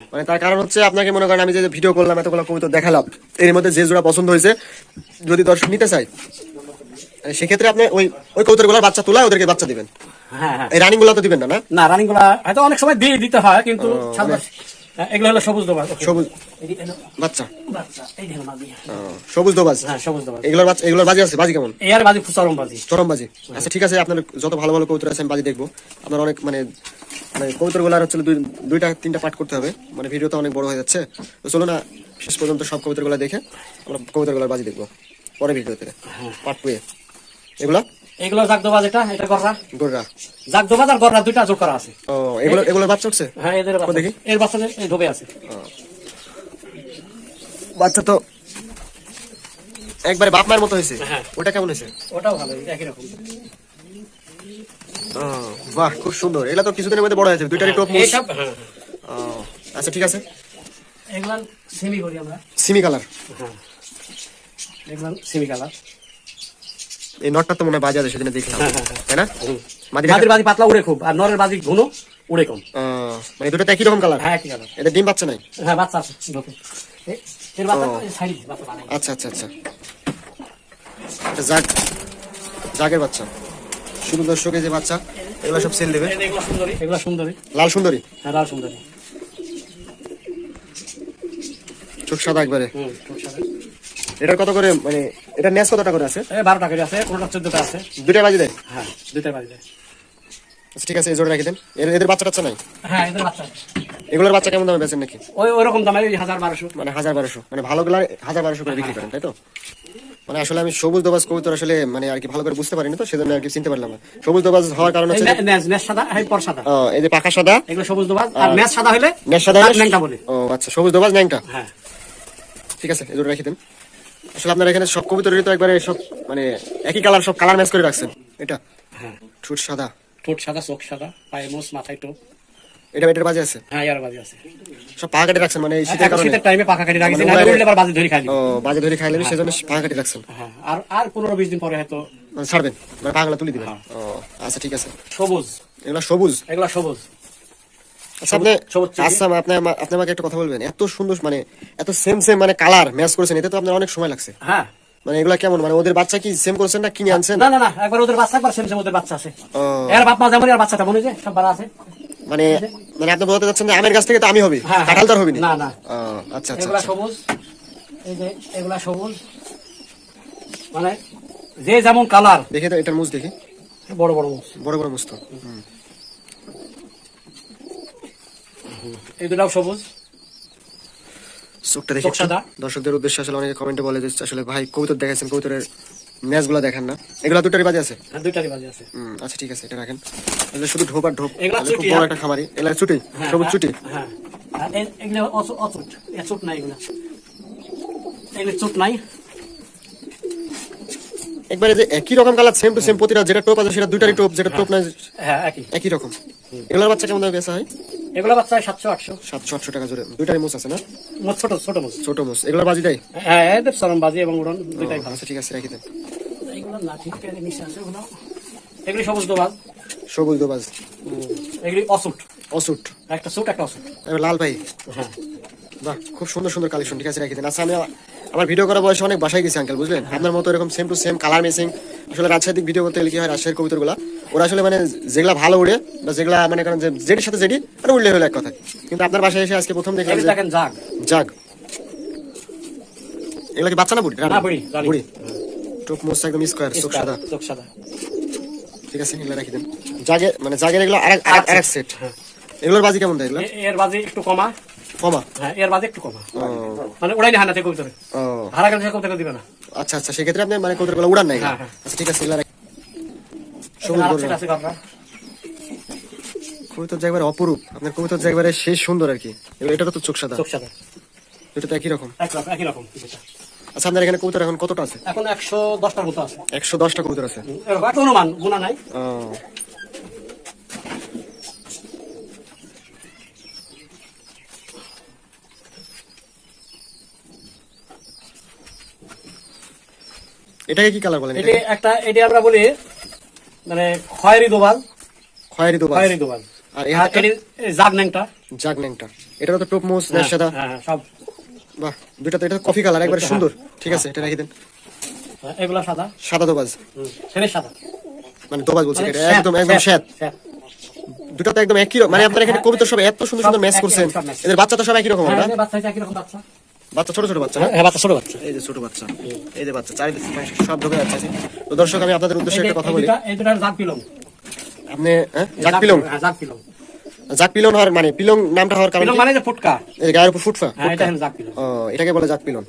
মানে তার কারণ হচ্ছে আপনাকে মনে করেন আমি যে ভিডিও করলাম এতগুলো কবিতা দেখালাম এর মধ্যে যে জোড়া পছন্দ হয়েছে যদি দর্শক নিতে চাই মানে সেক্ষেত্রে আপনি ওই ওই কবুতরগুলোর বাচ্চা তোলা ওদেরকে বাচ্চা দিবেন। হ্যাঁ হ্যাঁ। এই রানিংগুলা তো দিবেন না না? রানিংগুলা হয়তো অনেক সময় দিয়ে দিতে হয় কিন্তু এগুলো হলো সবুজ দোবাজ সবুজ বাচ্চা। বাচ্চা, এই দেখুন মাঝি। সবুজ দোবাজ। হ্যাঁ সবুজ দোবাজ। এগুলোর বাচ্চা এগুলোর বাজি আছে? বাজি কেমন? এই আর বাজি চরম বাজি। চরম বাজি। আচ্ছা ঠিক আছে আপনার যত ভালো ভালো কবুতর আছে আমি বাজি দেখব। আপনার অনেক মানে মানে কবুতরগুলো হচ্ছে দুই দুইটা তিনটা পার্ট করতে হবে। মানে ভিডিওটা অনেক বড় হয়ে যাচ্ছে। তো চলো না শেষ পর্যন্ত সব কবুতরগুলো দেখে আমরা কবুতরগুলোর বাজি দেখব। পরে ভিডিওতে। পার্ট টু এগুলা? এগুলো জাগ দোবাজ এটা গররা। গোর্রা। জাগ দোবাজ আর গররা দুইটা জোর করা আছে। ও এগুলো এগুলোর বাচ্চা উঠছে? হ্যাঁ এদের বাচ্চা। দেখি। এর বাচ্চা এই ঢোবে আছে। বাচ্চা তো একবারে বাপ মায়ের মতো হয়েছে। হ্যাঁ। ওটা কেমন হয়েছে? ওটাও ভালো একই রকম। বাহ খুব সুন্দর। এগুলা তো কিছুদিনের মধ্যে বড় হয়েছে দুইটারই টপ মুস এইসব হ্যাঁ আচ্ছা ঠিক আছে। এগুলা সেমি করি আমরা। সিমি কালার হ্যাঁ। এগুলা সেমি কালার এই নটটা তো মনে হয় বাজারে সেদিনে দেখলাম। হ্যাঁ, হ্যাঁ, হ্যাঁ। তাই না? মাদি বাজি পাতলা উড়ে খুব আর নরের বাজি ঘন উড়ে কম। মানে দুটো একই রকম কালার হ্যাঁ একই কালার এটা ডিম বাচ্চা নাই? হ্যাঁ বাচ্চা আছে এর বাচ্চা সাইড বাচ্চা আচ্ছা আচ্ছা আচ্ছা। এটা জাগ জাগের বাচ্চা। শুধু দর্শকের যে বাচ্চা এগুলো সব সেল দেবে। এগুলা সুন্দরী। এগুলা সুন্দরী। লাল সুন্দরী। হ্যাঁ লাল সুন্দরী। চোখ সাদা একবারে। হুম খুব সাদা। এটার কত করে মানে এটা ন্যাস কত টাকা করে আছে? বারো টাকা আছে কোনটা চোদ্দটা আছে? দুটাই বাজি দেয়? হ্যাঁ দুইটা বাজি দেয়। আচ্ছা ঠিক আছে এই জোড়া রেখে দেন। এর- এদের বাচ্চা টাচ্চা নাই? হ্যাঁ এদের বাচ্চা এগুলোর বাচ্চা কেমন দামে বেচেন নাকি? ওই ওই রকম দামে হাজার বারোশো। মানে হাজার বারোশো। মানে ভালো গুলা হাজার বারোশো করে বিক্রি করেন তাই তো? মানে আসলে আমি সবুজ দোবাজ কবুতর আসলে মানে আর কি ভালো করে বুঝতে পারিনি তো সেজন্য আর কি চিনতে পারলাম না। সবুজ দোবাজ হওয়ার কারণ হচ্ছে নে- নেজ নেজ সাদা এই পর সাদা। ও, এই যে পাখা সাদা। এগুলো সবুজ দোবাজ আর নেজ সাদা হলে নেশ সাদা ন্যাংটা বলে। ও আচ্ছা সবুজ দোবাজ ন্যাংটা। হ্যাঁ। ঠিক আছে এগুলো রেখে দেন। আসলে আপনার এখানে সব কবুতরেরই তো একবারে সব মানে একই কালার সব কালার ম্যাচ করে রাখছেন। এটা? হ্যাঁ। ঠুট সাদা। ঠোঁট সাদা চোখ সাদা পায়ে মোষ মাথায় টোপ। এটা এটার বাজে আছে? হ্যাঁ ইয়ার বাজি আছে। সব পাখা কাটে রাখছেন মানে এই শীতের কারণে। শীতের টাইমে পাখা কাটি রাখিছি মানে না উঠলে আবার বাজি ধরে খাই ও বাজে ধরে খাইলে সেজন্য পাখা কাটে রাখছেন। হ্যাঁ আর আর পনেরো বিশ দিন পরে হয়তো মানে ছাড়বেন মানে পাখাগুলো তুলে দিবেন। হ্যাঁ। ও আচ্ছা ঠিক আছে। সবুজ। এগুলো সবুজ? এগুলা সবুজ। আচ্ছা আপনি সবুজ চিঠি। আচ্ছা আপনি আমাকে একটা কথা বলবেন। এত সুন্দর মানে এত সেম সেম মানে কালার ম্যাচ করেছেন এতে তো আপনার অনেক সময় লাগছে। হ্যাঁ। মানে এগুলা কেমন? মানে ওদের বাচ্চা কি সেম করেছেন না কিনে আনছেন? না না না একবার ওদের বাচ্চা একবার সেম সেম ওদের বাচ্চা আছে। এর বাপ মা যেমন এর বাচ্চা তেমন যে সব বাড়া আছে। মানে মানে আপনি বলতে চাচ্ছেন যে আমের গাছ থেকে তো আমি হবি হ্যাঁ, কাঁঠাল তো আর না, না। আচ্ছা আচ্ছা এগুলা আচ্ছা। সবুজ এই যে এগুলা সবুজ। মানে যে যেমন কালার দেখে তো এটার মুজ দেখি। বড় বড় মোষ বড় বড় মুজ তো হুম। এই দুটাও সবুজ। চোখটা দেখি চোখ একটু। সাদা। দর্শকদের উদ্দেশ্যে আসলে অনেকে কমেন্টে বলে যে আসলে ভাই কবুতর কবুতরের দেখান না। এগুলা দুটারই বাজে আছে? হ্যাঁ দুইটারই বাজে আছে। হুম, আচ্ছা ঠিক আছে এটা রাখেন। শুধু ঢোপ আর ঢোপ। এগুলা খুব বড়। একটা খামারি। এগুলা ছুটি হ্যাঁ, সবুজ ছুটি হ্যাঁ। এগুলো অচু- অচুট। নাই এগুলো। এগুলো চুট নাই। একবারে যে একই রকম কালার সেম টু সেম প্রতিটা যেটা টোপ আছে সেটা দুইটারই টোপ যেটা টোপ নাই হ্যাঁ একই। একই রকম। এগুলোর বাচ্চা কেমন দামে বেচা হয়? এগুলো বাচ্চা সাতশো আটশো। সাতশো আটশো টাকা জোরে। দুইটারই মুস আছে না? মোট ছোট ছোট মোষ। ছোট মুস এগুলোর বাজি দেয় হ্যাঁ এদের চরম বাজি এবং উড়ন দুইটাই ভালো। আচ্ছা ঠিক আছে রাখি দেন। এগুলো না ঠিক আছে মিশে আছে ওগুলো। এগুলি সবুজ দোবাজ সবুজ দোবাজ এগুলি অসুট। অসুট। একটা সুট একটা অসুট। এবার লাল ভাই হ্যাঁ। বাহ খুব সুন্দর সুন্দর কালেকশন ঠিক আছে রাখি দেন। আচ্ছা আমি আমার ভিডিও করার বয়সে অনেক বাসায় গেছি আঙ্কেল বুঝলেন? আপনার মতো এরকম same to same colour missing আসলে রাজশাহী ভিডিও করতে গেলে কি হয় রাজশাহীর কবিতরগুলা? ওরা আসলে মানে যেগুলা ভালো উড়ে বা যেগুলা মানে কারণ যে জেডির সাথে জেডি মানে উড়লে হলো এক কথা। কিন্তু আপনার বাসায় এসে আজকে প্রথম দেখলাম দেখেন জাগ। জাগ। এগুলা কি বাচ্চা না বুড়ি? না, বুড়ি, বুড়ি। টুক মোস্ট একদম স্কোয়ার চোখ সাদা। চোখ সাদা। ঠিক আছে এগুলা রাখি দেন। জাগে মানে জাগের এগুলো আরেক আরেক সেট হ্যাঁ। এগুলোর বাজি কেমন দেয় এর বাজে একটু কমা। কমা? হ্যাঁ এর বাজে একটু কমা। মানে উড়াই না হানাতে কবিতরে। ও। ভাড়া গেলে সে দিবে না। আচ্ছা আচ্ছা সেক্ষেত্রে আপনি মানে কবুতরগুলো উড়ান নাই হ্যাঁ, হ্যাঁ। আচ্ছা ঠিক আছে এগুলা রাখি সবুজ আর গররা। সেটা আছে গররা। কবিতর জায়গায় অপরূপ। আপনার কবিতর জায়গায় শেষ সুন্দর আর কি। এটা তো চোখ সাদা। চোখ সাদা। এটা তো একই রকম। একই রকম আচ্ছা আপনার এখানে কবুতর এখন কতটা আছে? এখন একশো দশটার মতো আছে। একশো দশটা কবুতর আছে। অনুমান গুণা নাই। এটাকে কি কালার বলেন এটি একটা এটি আমরা বলি মানে খয়েরি দোবাল। খয়েরি দোবাজ খয়েরি দোবাল। আর এই হাতটা? এটি তো টোপ মোস সাদা হ্যাঁ হ্যাঁ, সব। বাহ দুইটা তো এটা কফি কালার একবারে হ্যাঁ। সুন্দর। ঠিক আছে এটা রেখে দেন। হ্যাঁ, এগুলা সাদা? সাদা দোবাজ সাদা। মানে দোবাজ বলছি মানে এটা একদম একদম শ্যাত। দুটো তো একদম একই রকম মানে আপনার এখানে কবিতা সব এত সুন্দর সুন্দর ম্যাচ করছেন। এদের বাচ্চা তো সব একই রকম হ্যাঁ, বাচ্চা একই রকম বাচ্চা। বাচ্চা ছোট ছোট বাচ্চা হ্যাঁ বাচ্চা ছোট বাচ্চা। এই যে ছোট বাচ্চা এই যে বাচ্চা চারিদিকে সব ঢুকে যাচ্ছে। তো দর্শক আমি আপনাদের উদ্দেশ্যে একটা কথা বলি। জাত পিলং। আপনি হ্যাঁ? জাক পিলং? হ্যাঁ জাত পিলং। জাত পিলন হওয়ার মানে পিলং নামটা হওয়ার কারণে মানে যে ফুটকা। গায়ের উপর ফুটফা হ্যাঁ এটা জাত পিলন ও এটাকে বলে জাত পিলন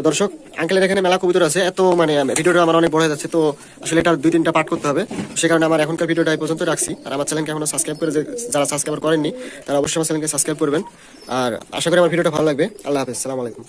তো দর্শক আঙ্কেলের এখানে মেলা কবিতর আছে। এত মানে ভিডিওটা আমার অনেক বড় হয়ে যাচ্ছে, তো আসলে এটা দুই তিনটা পাঠ করতে হবে। সে কারণে আমার এখনকার ভিডিওটা এই পর্যন্ত রাখছি। আর আমার চ্যানেলকে এখনও সাবস্ক্রাইব করে যারা সাবস্ক্রাইব করেননি, তারা অবশ্যই আমার চ্যানেলকে সাবস্ক্রাইব করবেন। আর আশা করি আমার ভিডিওটা ভালো লাগবে। আল্লাহ হাফিজ, সালাম আলাইকুম।